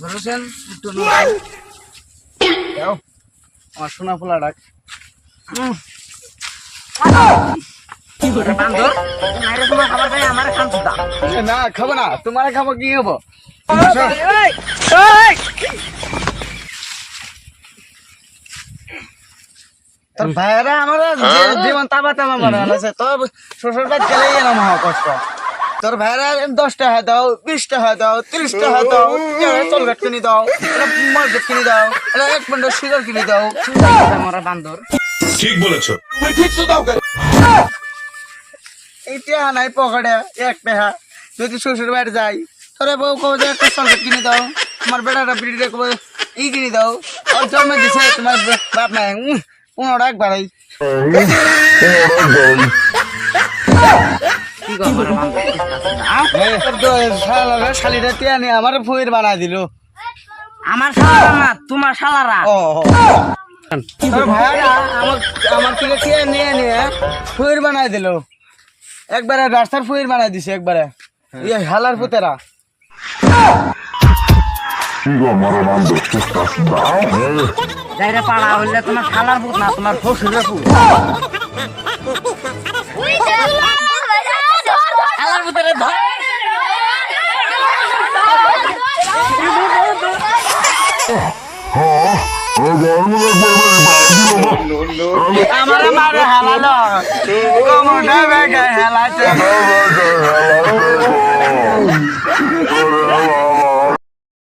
ধরেছেন একটু আমার সোনা ফুলা ডাক। না খাব না। তোমার খাব কি হব তোর ভাইরা আমার যে- জীবন তাবা তাবা মনে হচ্ছে তোর শ্বশুর বাড়ি গেলে না মহা কষ্ট। তোর ভাইরা দশটা হয় দাও বিশ টাকা দাও তিরিশটা টাকা দাও চলগেট কিনে দাও মরগেট কিনে দাও এক পয়েন্ট সিগার কিনে দাও। আমার বান্দর। ঠিক বলেছ। ঠিক তো দাও এই টেহা নাই পকেটে এক টেহা। যদি শ্বশুর বাড়ি যাই তোরে বউ কবে যে একটা চলগেট কিনে দাও। আমার বেটাটা বিড়িটা কবে ই কিনে দাও। ওর জন্মে দিছে তোমার বাপ নাই পনেরো একবারই। শালিটা টিয়া নিয়ে আমার ফুয়ের বানাই দিল। আমার শালারা না তোমার শালারা। ভাইরা আমার আমার থেকে টিয়া নিয়ে নিয়ে ফুয়ের বানাই দিল। একবারে রাস্তার ফুয়ের বানাই দিছে একবারে। ইয়ে হালার পুতেরা। যাইরে পাড়া হইলে তোমার শালার পুত না তোমার শ্বশুরের পুত। আমার মারে হালালো। কমটা বেগে হেলাছে